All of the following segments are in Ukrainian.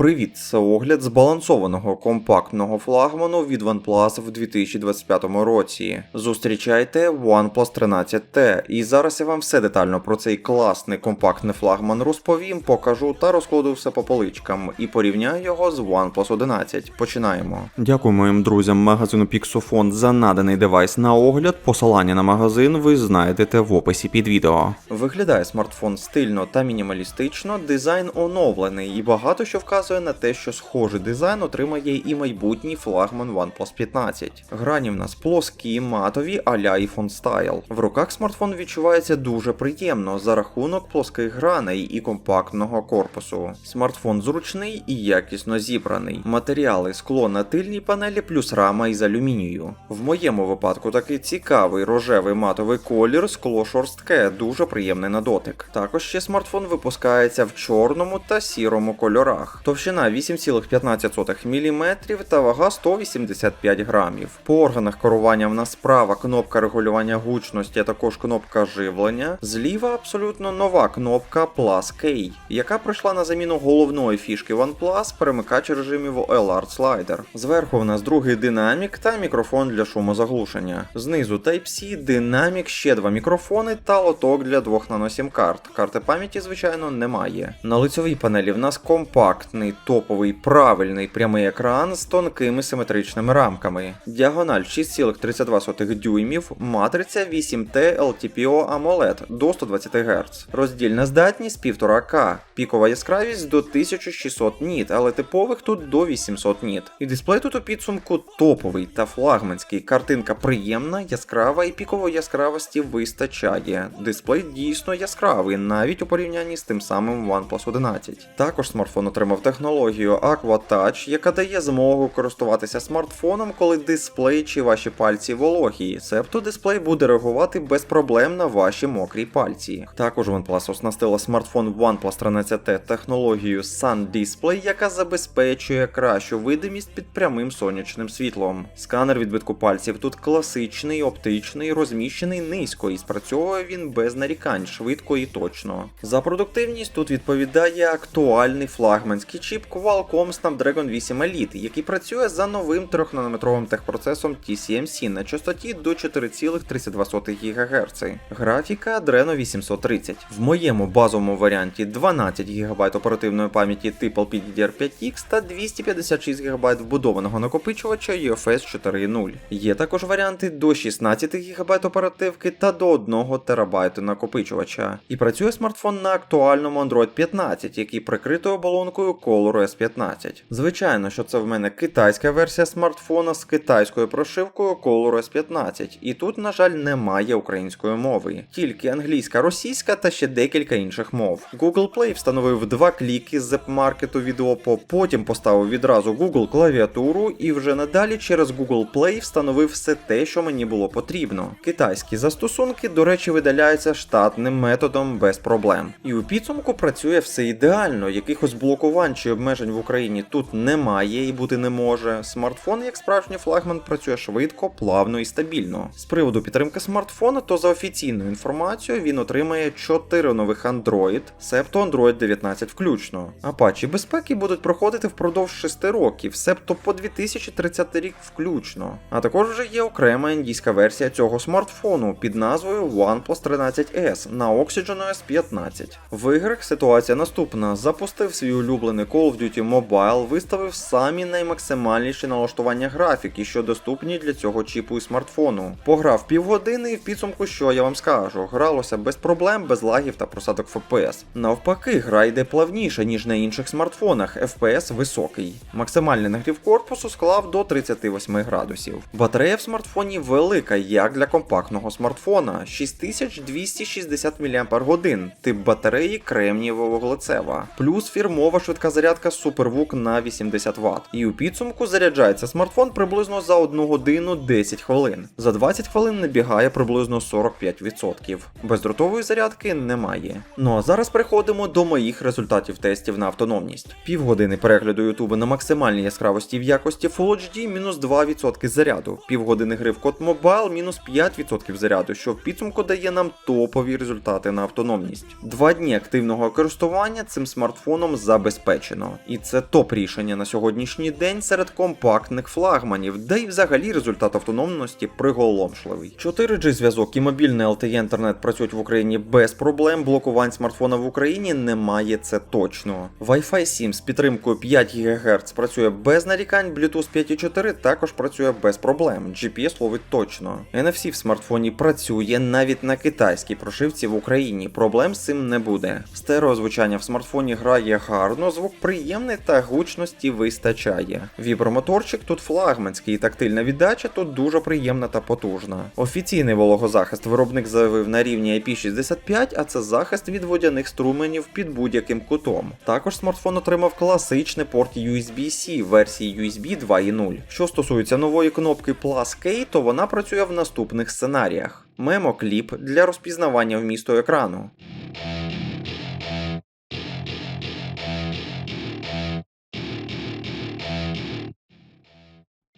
Привіт, це огляд збалансованого компактного флагману від OnePlus в 2025 році. Зустрічайте OnePlus 13T. І зараз я вам все детально про цей класний компактний флагман розповім, покажу та розкладу все по поличкам і порівняю його з OnePlus 11. Починаємо. Дякую моїм друзям магазину Pixofon за наданий девайс на огляд. Посилання на магазин ви знайдете в описі під відео. Виглядає смартфон стильно та мінімалістично, дизайн оновлений і багато що вказує на те, що схожий дизайн отримає і майбутній флагман OnePlus 15. Грані в нас плоскі, матові а-ля iPhone Style. В руках смартфон відчувається дуже приємно за рахунок плоских граней і компактного корпусу. Смартфон зручний і якісно зібраний. Матеріали скло на тильній панелі плюс рама із алюмінію. В моєму випадку такий цікавий рожевий матовий колір, скло шорстке, дуже приємний на дотик. Також ще смартфон випускається в чорному та сірому кольорах. Товщина 8,15 мм та вага 185 грамів. По органах керування в нас справа кнопка регулювання гучності, а також кнопка живлення. Зліва абсолютно нова кнопка Plus K, яка прийшла на заміну головної фішки OnePlus перемикач режимів LR Slider. Зверху в нас другий динамік та мікрофон для шумозаглушення. Знизу Type-C, динамік, ще два мікрофони та лоток для двох наносім карт. Карти пам'яті, звичайно, немає. На лицьовій панелі в нас компактний, топовий, правильний прямий екран з тонкими симетричними рамками. Діагональ 6,32 дюймів, матриця 8T LTPO AMOLED до 120 Гц. Роздільна здатність 1,5К, пікова яскравість до 1600 ніт, але типових тут до 800 ніт. І дисплей тут у підсумку топовий та флагманський. Картинка приємна, яскрава і пікової яскравості вистачає. Дисплей дійсно яскравий, навіть у порівнянні з тим самим OnePlus 11. Також смартфон отримав технологію Aqua Touch, яка дає змогу користуватися смартфоном, коли дисплей чи ваші пальці вологі. Себто дисплей буде реагувати без проблем на ваші мокрі пальці. Також OnePlus оснастила смартфон OnePlus 13T технологією Sun Display, яка забезпечує кращу видимість під прямим сонячним світлом. Сканер відбитку пальців тут класичний, оптичний, розміщений низько і спрацьовує він без нарікань, швидко і точно. За продуктивність тут відповідає актуальний флагманський чіп Qualcomm Snapdragon 8 Elite, який працює за новим 3-нанометровим техпроцесом TCMC на частоті до 4,32 ГГц. Графіка Adreno 830. В моєму базовому варіанті 12 ГБ оперативної пам'яті типу LPDDR5X та 256 ГБ вбудованого накопичувача UFS 4.0. Є також варіанти до 16 ГБ оперативки та до 1 ТБ накопичувача. І працює смартфон на актуальному Android 15, який прикритою оболонкою Color S15. Звичайно, що це в мене китайська версія смартфона з китайською прошивкою Color S15, і тут, на жаль, немає української мови, тільки англійська, російська та ще декілька інших мов. Google Play встановив два кліки з зеп-маркету від Oppo, потім поставив відразу Google клавіатуру і вже надалі через Google Play встановив все те, що мені було потрібно. Китайські застосунки, до речі, видаляються штатним методом без проблем. І у підсумку працює все ідеально, якихось блокувань чи обмежень в Україні тут немає і бути не може. Смартфон, як справжній флагман, працює швидко, плавно і стабільно. З приводу підтримки смартфона, то за офіційною інформацією він отримає 4 нових Android, себто Android 19 включно. А патчі безпеки будуть проходити впродовж 6 років, себто по 2030 рік включно. А також вже є окрема індійська версія цього смартфону під назвою OnePlus 13S на Oxygen OS 15. В іграх ситуація наступна: запустив свій улюблений Call of Duty Mobile, виставив самі наймаксимальніші налаштування графіки, що доступні для цього чіпу і смартфону. Пограв півгодини і в підсумку, що я вам скажу, гралося без проблем, без лагів та просадок FPS. Навпаки, гра йде плавніше, ніж на інших смартфонах, FPS високий. Максимальний нагрів корпусу склав до 38 градусів. Батарея в смартфоні велика, як для компактного смартфона 6260 мАч, тип батареї кремнієво-вуглецева, плюс фірмова швидка зарядка SuperVOOC на 80 Вт. І у підсумку заряджається смартфон приблизно за 1 годину 10 хвилин. За 20 хвилин набігає приблизно 45%. Бездротової зарядки немає. Ну а зараз переходимо до моїх результатів тестів на автономність. Півгодини перегляду Ютубу на максимальній яскравості в якості Full HD мінус 2% заряду, півгодини гри в код Mobile мінус 5% заряду, що в підсумку дає нам топові результати на автономність. Два дні активного користування цим смартфоном забезпечені. Передбачено. І це топ рішення на сьогоднішній день серед компактних флагманів, де й взагалі результат автономності приголомшливий. 4G зв'язок і мобільний LTE інтернет працюють в Україні без проблем. Блокувань смартфона в Україні немає, це точно. Wi-Fi 7 з підтримкою 5 ГГц працює без нарікань, Bluetooth 5.4 також працює без проблем. GPS ловить точно. NFC в смартфоні працює навіть на китайській прошивці в Україні. Проблем з цим не буде. Стереозвучання в смартфоні грає гарно, звук приємний та гучності вистачає. Вібромоторчик тут флагманський, і тактильна віддача тут дуже приємна та потужна. Офіційний вологозахист виробник заявив на рівні IP65, а це захист від водяних струменів під будь-яким кутом. Також смартфон отримав класичний порт USB-C версії USB 2.0. Що стосується нової кнопки Plus K, то вона працює в наступних сценаріях: мемокліп для розпізнавання вмісту екрану.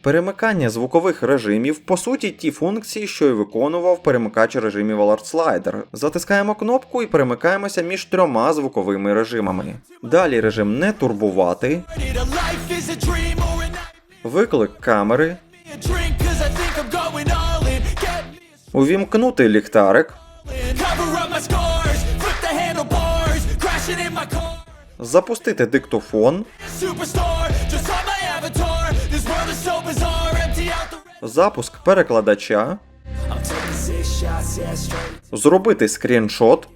Перемикання звукових режимів по суті ті функції, що й виконував перемикач режимів Alert Slider. Затискаємо кнопку і перемикаємося між трьома звуковими режимами. Далі режим не турбувати, виклик камери, A drink 'cause I запуск перекладача, зробити скріншот.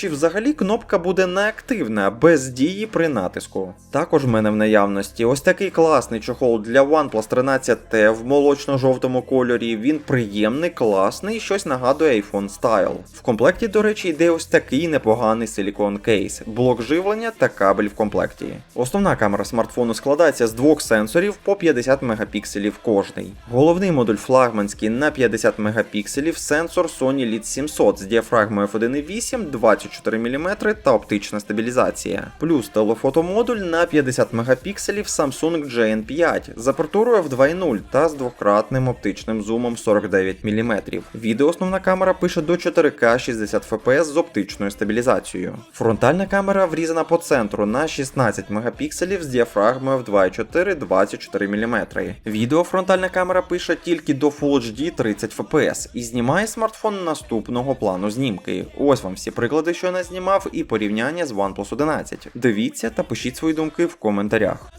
Чи взагалі кнопка буде неактивна без дії при натиску? Також в мене в наявності ось такий класний чохол для OnePlus 13T в молочно-жовтому кольорі. Він приємний, класний, щось нагадує iPhone Style. В комплекті, до речі, йде ось такий непоганий силікон кейс, блок живлення та кабель в комплекті. Основна камера смартфону складається з двох сенсорів по 50 мегапікселів кожний. Головний модуль флагманський на 50 мегапікселів, сенсор Sony LEED 700 з діафрагмою f1.8, 24 мм та оптична стабілізація. Плюс телефотомодуль на 50 мегапікселів Samsung JN5 з апертурою в 2.0 та з двократним оптичним зумом 49 мм. Відео основна камера пише до 4К 60 fps з оптичною стабілізацією. Фронтальна камера врізана по центру на 16 мегапікселів з діафрагмою в 2.4 24 мм. Відео фронтальна камера пише тільки до Full HD 30 fps і знімає смартфон наступного плану знімки. Ось вам всі приклади, що я назнімав, і порівняння з OnePlus 11. Дивіться та пишіть свої думки в коментарях.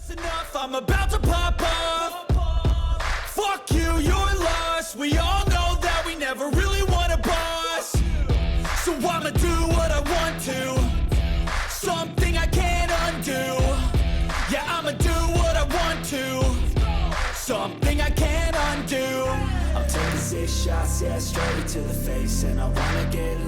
Something I can't undo. I'm taking six shots, yeah, straight to the face. And I wanna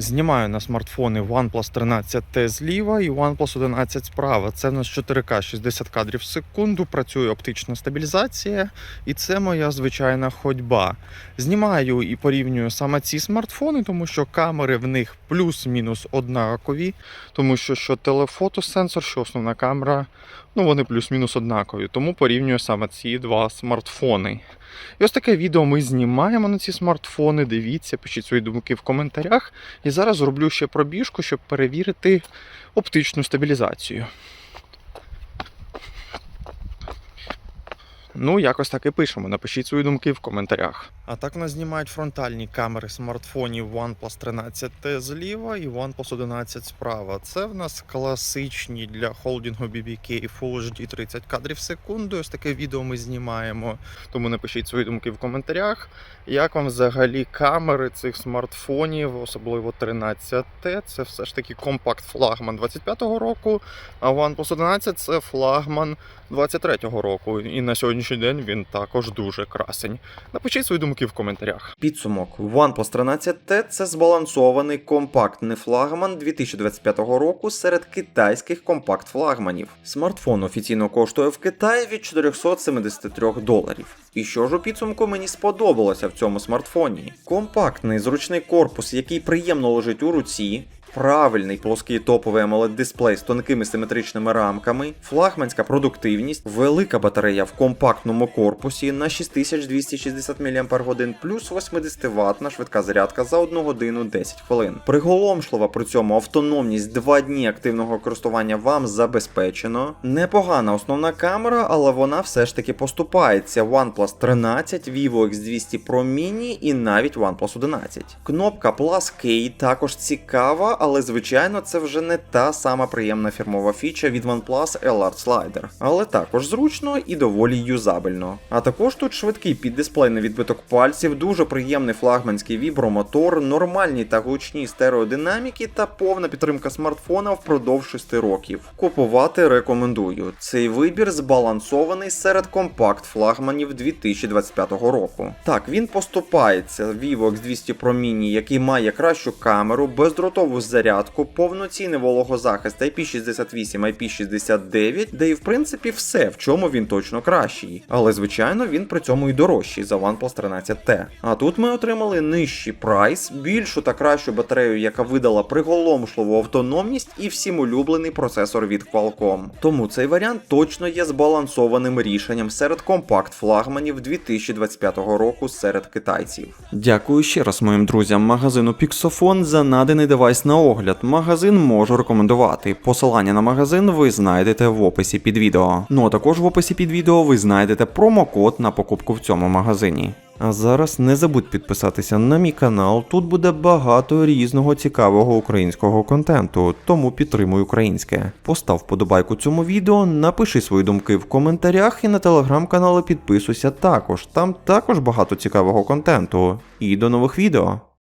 Знімаю на смартфони OnePlus 13T зліва і OnePlus 11 справа. Це в нас 4К 60 кадрів в секунду, працює оптична стабілізація, і це моя звичайна ходьба. Знімаю і порівнюю саме ці смартфони, тому що камери в них плюс-мінус однакові, тому що що телефотосенсор, що основна камера, ну вони плюс-мінус однакові. Тому порівнюю саме ці два смартфони. І ось таке відео ми знімаємо на ці смартфони. Дивіться, пишіть свої думки в коментарях. І зараз зроблю ще пробіжку, щоб перевірити оптичну стабілізацію. Ну, якось так і пишемо. Напишіть свої думки в коментарях. А так нас знімають фронтальні камери смартфонів OnePlus 13T зліва і OnePlus 11 справа. Це в нас класичні для холдингу BBK Full HD 30 кадрів в секунду. Ось таке відео ми знімаємо. Тому напишіть свої думки в коментарях. Як вам взагалі камери цих смартфонів, особливо 13T? Це все ж таки компакт флагман 25-го року, а OnePlus 11 це флагман 23-го року. І на сьогоднішній день він також дуже красень. Напишіть свої думки в коментарях. Підсумок OnePlus 13T це збалансований компактний флагман 2025 року серед китайських компакт-флагманів. Смартфон офіційно коштує в Китаї від 473 доларів. І що ж у підсумку мені сподобалося в цьому смартфоні? Компактний зручний корпус, який приємно лежить у руці. Правильний плоский топовий amoled дисплей з тонкими симетричними рамками, флагманська продуктивність, велика батарея в компактному корпусі на 6260 мАч плюс 80 ватна швидка зарядка за 1 годину 10 хвилин. Приголомшлива при цьому автономність 2 дні активного користування вам забезпечено. Непогана основна камера, але вона все ж таки поступається OnePlus 13, Vivo X200 Pro Mini і навіть OnePlus 11. Кнопка Plus K також цікава, але звичайно це вже не та сама приємна фірмова фіча від OnePlus L-Art Slider, але також зручно і доволі юзабельно. А також тут швидкий піддисплейний відбиток пальців, дуже приємний флагманський вібромотор, нормальні та гучні стереодинаміки та повна підтримка смартфона впродовж 6 років. Купувати рекомендую. Цей вибір збалансований серед компакт флагманів 2025 року. Так, він поступається Vivo X200 Pro Mini, який має кращу камеру, бездротову зарядку, повноцінний вологозахист IP68, IP69, де і в принципі все, в чому він точно кращий. Але звичайно він при цьому і дорожчий за OnePlus 13T. А тут ми отримали нижчий прайс, більшу та кращу батарею, яка видала приголомшливу автономність і всім улюблений процесор від Qualcomm. Тому цей варіант точно є збалансованим рішенням серед компакт флагманів 2025 року серед китайців. Дякую ще раз моїм друзям магазину Pixofon за наданий девайс на огляд. Магазин можу рекомендувати. Посилання на магазин ви знайдете в описі під відео. Ну а також в описі під відео ви знайдете промокод на покупку в цьому магазині. А зараз не забудь підписатися на мій канал. Тут буде багато різного цікавого українського контенту, тому підтримуй українське. Постав вподобайку цьому відео, напиши свої думки в коментарях і на телеграм-канали підписуйся також. Там також багато цікавого контенту. І до нових відео.